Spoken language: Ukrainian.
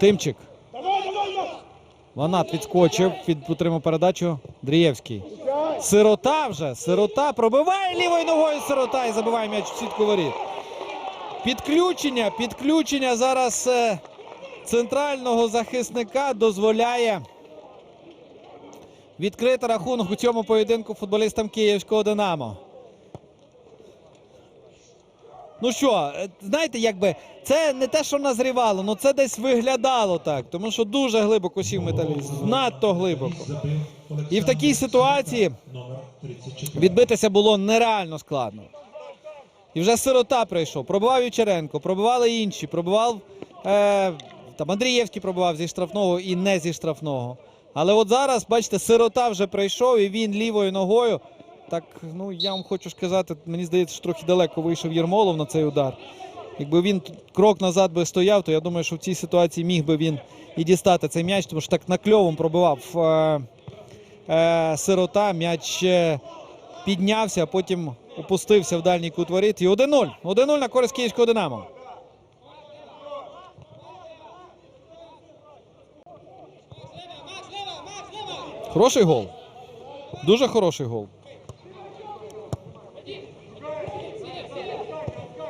Тимчик. Ванат відскочив, від отримав передачу. Дрієвський. Сирота вже. Сирота пробиває лівою ногою сирота і забиває м'яч в сітку воріт. Підключення, підключення зараз е, центрального захисника дозволяє відкрити рахунок у цьому поєдинку футболістам київського Динамо. Ну що, е, знаєте, якби це не те, що назрівало, але це десь виглядало так, тому що дуже глибоко сів металіст, надто глибоко. І в такій ситуації відбитися було нереально складно. І вже сирота прийшов. Пробивав Ючеренко, пробивали інші, пробивав е, там Андрієвський пробивав зі штрафного і не зі штрафного. Але от зараз, бачите, сирота вже прийшов і він лівою ногою. Так, ну я вам хочу сказати, мені здається, що трохи далеко вийшов Єрмолов на цей удар. Якби він крок назад би стояв, то я думаю, що в цій ситуації міг би він і дістати цей м'яч, тому що так накльовом пробивав е, е, сирота. М'яч е, піднявся, а потім опустився в дальній кут воріт. І 1-0. 1-0 на користь київського Динамо. Хороший гол. Дуже хороший гол. Go.